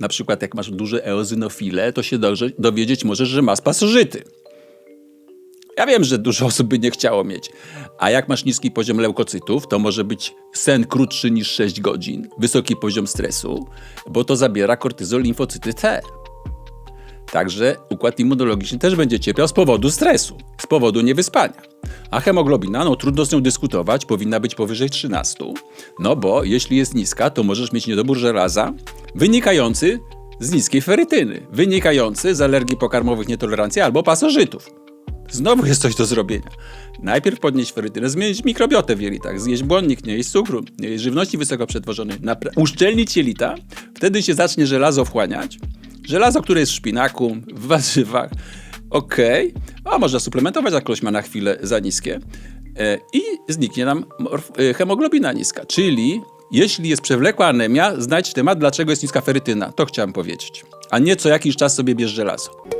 Na przykład jak masz duże eozinofile, to się dobrze dowiedzieć możesz, że masz pasożyty. Ja wiem, że dużo osób by nie chciało mieć. A jak masz niski poziom leukocytów, to może być sen krótszy niż 6 godzin, wysoki poziom stresu, bo to zabiera kortyzol limfocyty T. Także układ immunologiczny też będzie cierpiał z powodu stresu, z powodu niewyspania. A hemoglobina, no trudno z nią dyskutować, powinna być powyżej 13. No bo jeśli jest niska, to możesz mieć niedobór żelaza wynikający z niskiej ferytyny, wynikający z alergii pokarmowych, nietolerancji albo pasożytów. Znowu jest coś do zrobienia. Najpierw podnieść ferytynę, zmienić mikrobiotę w jelitach, zjeść błonnik, nie jeść cukru, nie jeść żywności wysoko przetworzonej, uszczelnić jelita, wtedy się zacznie żelazo wchłaniać. Żelazo, które jest w szpinaku, w warzywach, okej, a można suplementować, jak ktoś ma na chwilę za niskie e, i zniknie nam e, hemoglobina niska, czyli jeśli jest przewlekła anemia, znajdź temat, dlaczego jest niska ferytyna. To chciałem powiedzieć. A nie co jakiś czas sobie bierz żelazo.